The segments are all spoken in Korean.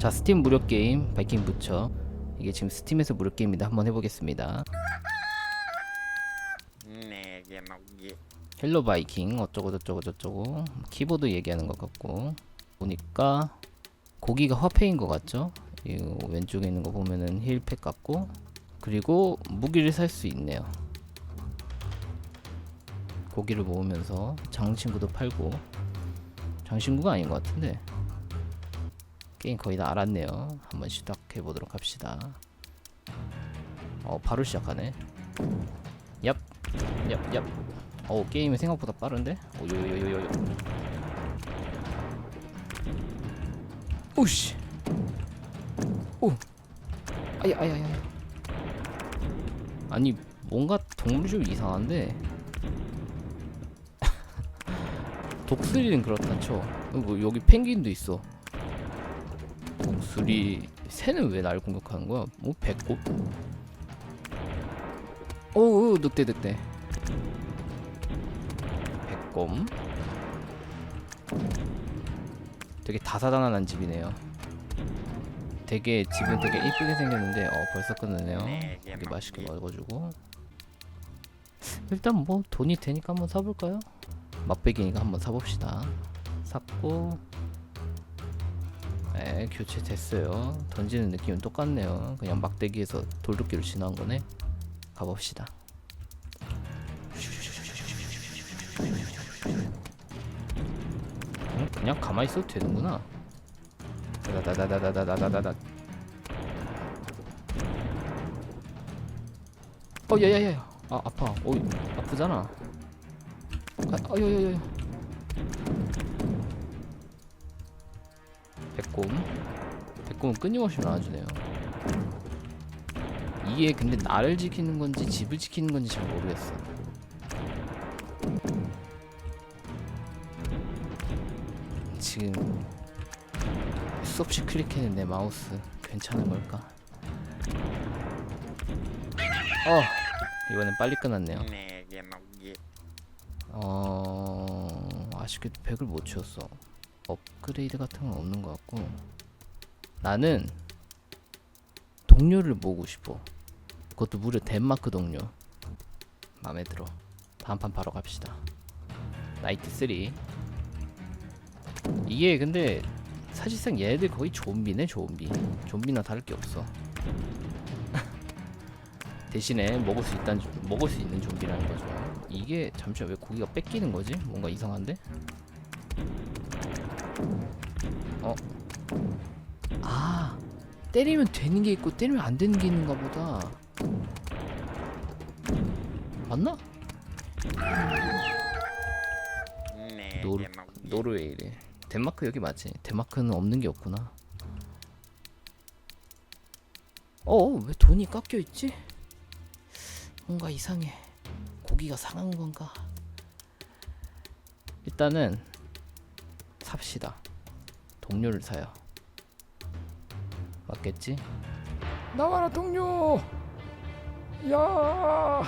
자 스팀 무료 게임 바이킹 부처. 이게 지금 스팀에서 무료 게임인데 한번 해보겠습니다. 헬로 바이킹 어쩌고 저쩌고 저쩌고. 키보드 얘기하는 것 같고. 보니까 고기가 화폐인 것 같죠? 이 왼쪽에 있는 거 보면은 힐팩 같고. 그리고 무기를 살 수 있네요. 고기를 모으면서 장신구도 팔고. 장신구가 아닌 것 같은데 게임 거의 다 알았네요. 한번 시작해 보도록 합시다. 어 바로 시작하네. 얍, 얍, 얍. 어 게임이 생각보다 빠른데? 오 요 요 요요 오씨 오 아야 아야 아야 아니 뭔가 동물이 좀 이상한데 독수리는 그렇다죠 뭐 여기 펭귄도 있어 독수리 새는 왜 날 공격하는 거야? 뭐 배꼽? 오우 늑대 늑대. 백곰 되게 다사다난한 집이네요. 되게 집은 되게 이쁘게 생겼는데 어 벌써 끝내네요. 여기 맛있게 먹어주고. 일단 뭐 돈이 되니까 한번 사볼까요? 맛배기니까 한번 사봅시다. 샀고 네 교체됐어요 던지는 느낌은 똑같네요 그냥 막대기에서 돌도끼로 지나온 거네 가봅시다 응? 그냥 가만히 있어도 되는구나. 다다다다다다다다다. 어, 야야야. 아, 아파. 어, 아프잖아. 아, 어여여여. 백곰. 백곰은 끊임없이 나와주네요. 이게 근데 나를 지키는 건지 집을 지키는 건지 잘 모르겠어. 지금 수없이 클릭했는 내 마우스 괜찮은 걸까? 어 이번엔 빨리 끝났네요. 내게 먹기 어 아쉽게도 100을 못 채웠어. 업그레이드 같은 건 없는 것 같고 나는 동료를 모으고 싶어. 그것도 무려 덴마크 동료. 마음에 들어. 다음 판 바로 갑시다. 나이트 3. 이게 근데 사실상 얘네들 거의 좀비네 좀비. 좀비나 다를 게 없어. 대신에 먹을 수 있단 먹을 수 있는 좀비라는 거죠. 이게 잠시만 왜 고기가 뺏기는 거지? 뭔가 이상한데? 때리면 되는 게 있고 때리면 안 되는 게 있는가 보다. 맞나? 내게 노르 노르웨이래. 덴마크 여기 맞지? 덴마크는 없는 게 없구나. 어, 왜 돈이 깎여 있지? 뭔가 이상해. 고기가 상한 건가? 일단은 삽시다. 동료를 사요. 맞겠지? 나와라 동료! 야!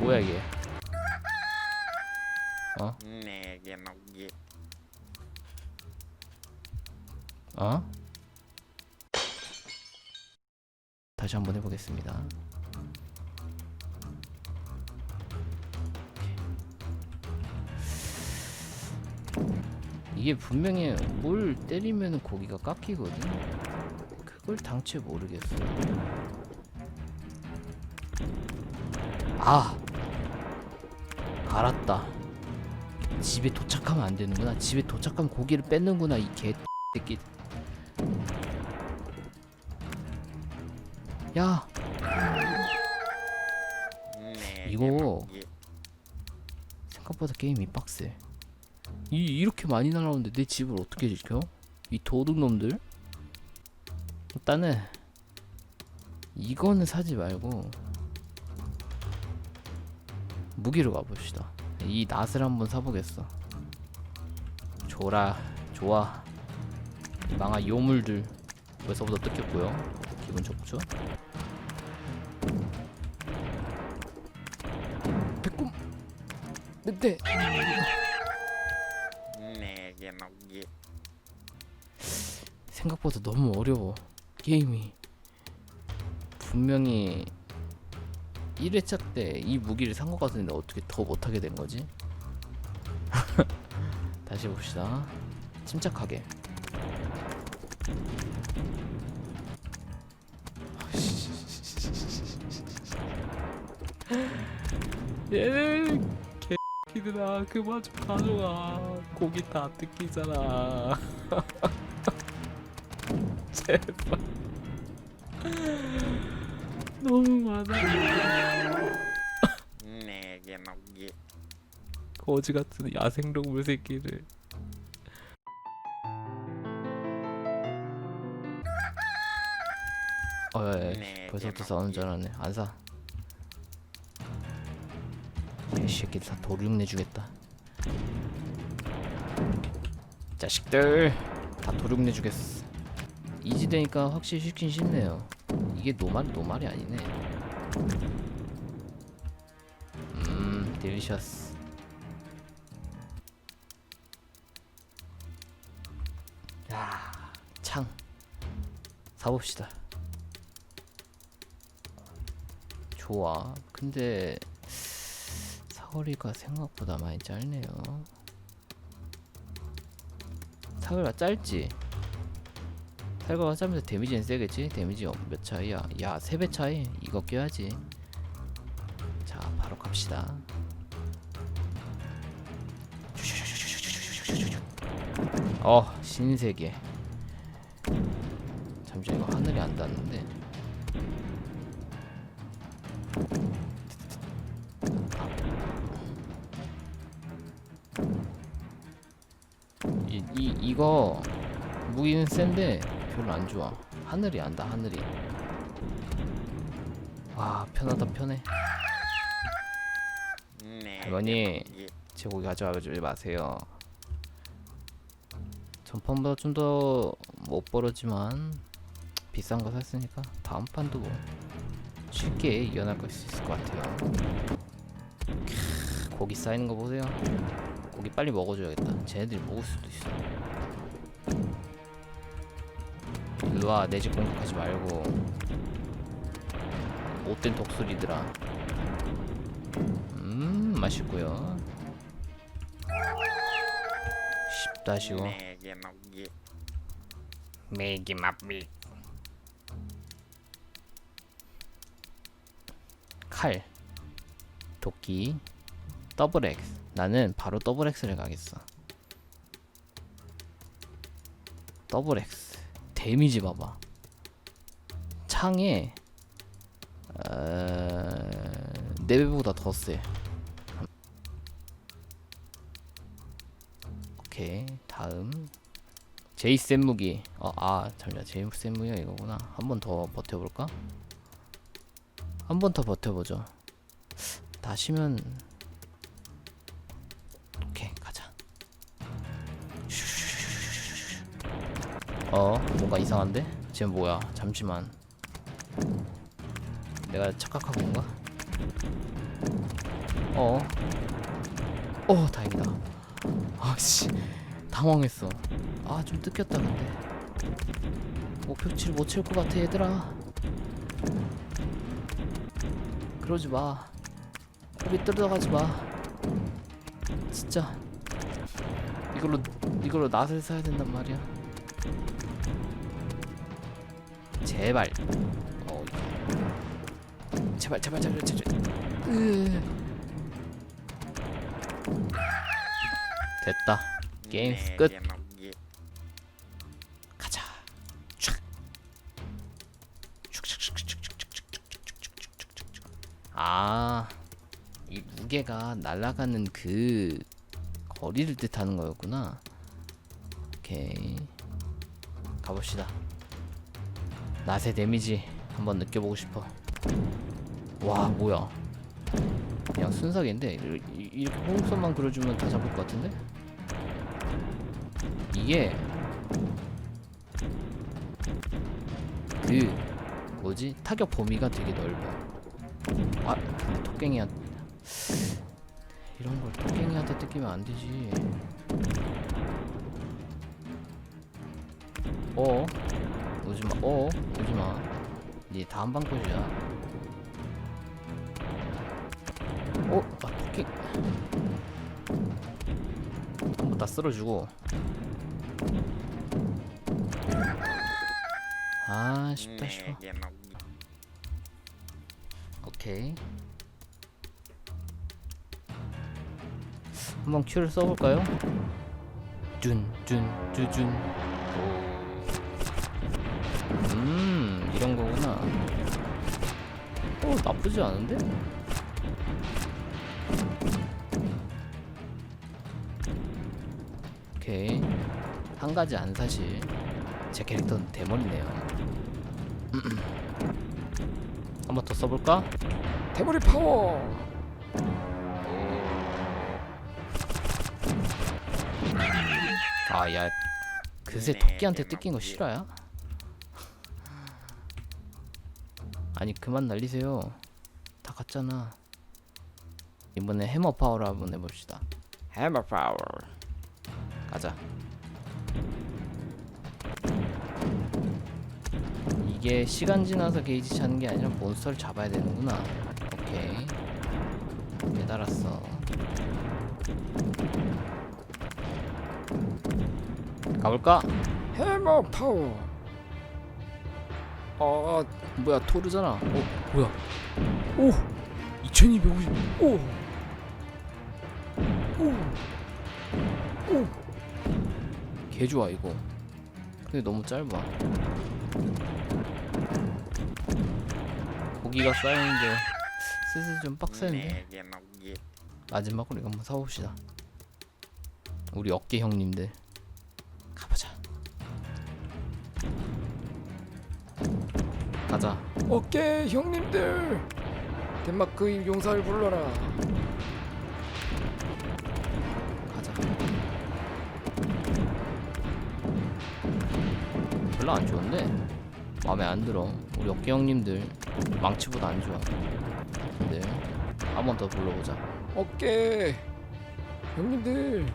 뭐야 이게? 어? 내게 먹기 어? 다시 한번 해보겠습니다. 이게 분명히 뭘 때리면 고기가 깎이거든. 그걸 당최 모르겠어. 아, 알았다. 집에 도착하면 안 되는구나. 집에 도착하면 고기를 뺏는구나 이 개. 새끼. 야, 내게 이거 먹기 생각보다 게임이 빡세. 이 이렇게 많이 날아오는데 내 집을 어떻게 지켜? 이 도둑놈들. 일단은 이거는 사지 말고 무기로 가봅시다. 이 낫을 한번 사보겠어. 줘라, 좋아. 이 망아 요물들 벌써부터 뜯겼고요. 기분 좋죠? 배꼽 늑대 생각보다 너무 어려워 게임이 분명히 1회차 때 이 무기를 산 것 같은데 어떻게 더 못하게 된 거지? 다시 봅시다. 침착하게. 얘는 개새끼들아 그만 좀 가져가 고기 다 뜯기잖아 제발. 너무 많아. 내게 먹기. 거지 같은 야생동물 새끼를 어이 네, 벌써부터 네, 싸우는 줄 알았네. 안사. 이 새끼들 다 도륙 내 주겠다. 자식들 다 도륙 내 주겠어 이지 되니까 확실히 쉽긴 쉽네요. 이게 노말 노말이 아니네. 음 딜리셔스. 야창. 사봅시다. 좋아. 근데 사거리가 생각보다 많이 짧네요. 사거리가 짧지 사거리가 짧으면서 데미지는 세겠지? 데미지 어, 몇 차이야? 야 3배 차이? 이거 껴야지. 자 바로 갑시다. 어 신세계. 잠시 이거 하늘이 안 닿는데. 이, 이 이거 무기는 센데 별로 안 좋아. 하늘이 안다 하늘이. 와 편하다 편해. 내게 할머니. 제 고기 가져가지 마세요. 전판보다 좀 더 못 벌었지만 비싼 거 샀으니까 다음 판도 뭐 쉽게 이겨날 수 있을 것 같아요. 캬, 고기 쌓이는 거 보세요. 고기 빨리 먹어줘야겠다. 쟤네들이 먹을 수도 있어. 일로와 내 집 공격하지 말고. 못된 독수리들아. 음 맛있고요. 쉽다 쉬워. 메기 맛비 칼. 도끼. 더블 X. 나는 바로 더블 X를 가겠어. 더블 X 데미지 봐봐. 창에 어... 4배보다 더세. 오케이 다음. 제이 센 무기. 어, 아 잠시만. 제이 센 무기가 이거구나. 한 번 더 버텨볼까? 한 번 더 버텨보죠. 다시면 어 뭔가 이상한데? 쟤 뭐야? 잠시만. 내가 착각한 건가? 어? 어 다행이다. 아씨. 당황했어. 아 좀 뜯겼다 근데. 목표치를 못칠것 같아 얘들아. 그러지 마. 고기 뜯어가지 마. 진짜. 이걸로 이걸로 낫을 사야 된단 말이야 제발. 어. 제발 제발 제발 제발. 제발. 으. 됐다. 게임 끝. 가자. 촥. 아. 이 무게가 날아가는 그 거리를 뜻하는 거였구나. 오케이. 가봅시다. 낫의 데미지 한번 느껴보고 싶어. 와, 뭐야? 그냥 순삭인데 이렇게 홍선만 그려주면 다 잡을 것 같은데? 이게 그 뭐지 타격 범위가 되게 넓어. 아 근데 토깽이한 이런 걸 토깽이한테 뜯기면 안 되지. 어? 오지마. 어? 오지마. 니 다음 방꽃이야. 어? 아 토끼 한번 다 쓸어주고. 아 쉽다 내게 녹이 오케이. 한번 큐를 써볼까요? 뚠뚠뚠뚠 음 어 나쁘지 않은데? 오케이 한 가지 안 사실 제 캐릭터는 대머리네요 한 번 더 써볼까? 대머리 파워. 아야 그새 네, 토끼한테 네, 뜯긴 거 네. 싫어요? 아니 그만 날리세요. 다 갔잖아. 이번에 해머 파워로 한번 해봅시다. 해머 파워. 가자. 이게 시간 지나서 게이지 차는 게 아니라 몬스터를 잡아야 되는구나. 오케이. 깨달았어. 가볼까? 해머 파워. 아 뭐야 토르잖아 어 뭐야 오. 2250. 오. 오. 오. 개 좋아 이거 근데 너무 짧아 고기가 쌓이는데 슬슬 좀 빡세는데 녹이 마지막으로 이거 한번 사봅시다 우리 어깨 형님들 가보자 가자 오케이 형님들. 덴마크 용사를 불러라. 가자 별로 안 좋은데 마음에 안 들어 우리 어깨 형님들 망치보다 안 좋아 근데 한 번 더 불러보자 오케이 형님들.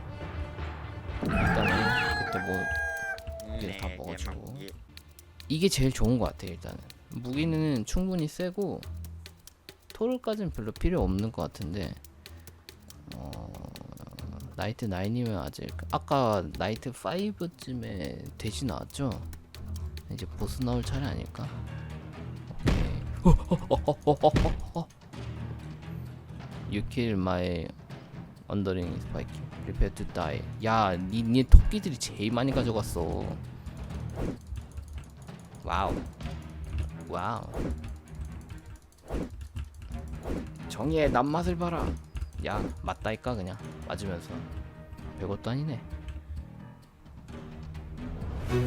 일단은 그때 뭐 이제 다 내게 먹어주고. 이게 제일 좋은 것 같아 일단은 무기는 충분히 세고 토르까지는 별로 필요 없는 것 같은데 어 나이트 9이면 아직 아까 나이트 5쯤에 돼지 나왔죠? 이제 보스 나올 차례 아닐까? You kill my underling spike. Prepare to die. 야 니 니 토끼들이 제일 많이 가져갔어. 와우 와우. 정의의 남맛을 봐라. 야 맞다니까 그냥. 맞으면서. 별것도 아니네.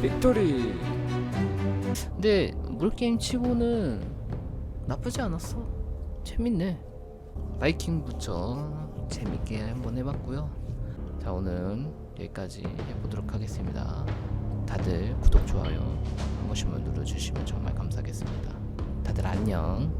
빅토리. 근데 물게임 치고는 나쁘지 않았어. 재밌네. 바이킹 부처 재밌게 한번 해봤고요. 자 오늘 여기까지 해보도록 하겠습니다 다들 구독 좋아요 한 번씩만 눌러주시면 정말 감사하겠습니다. 다들 안녕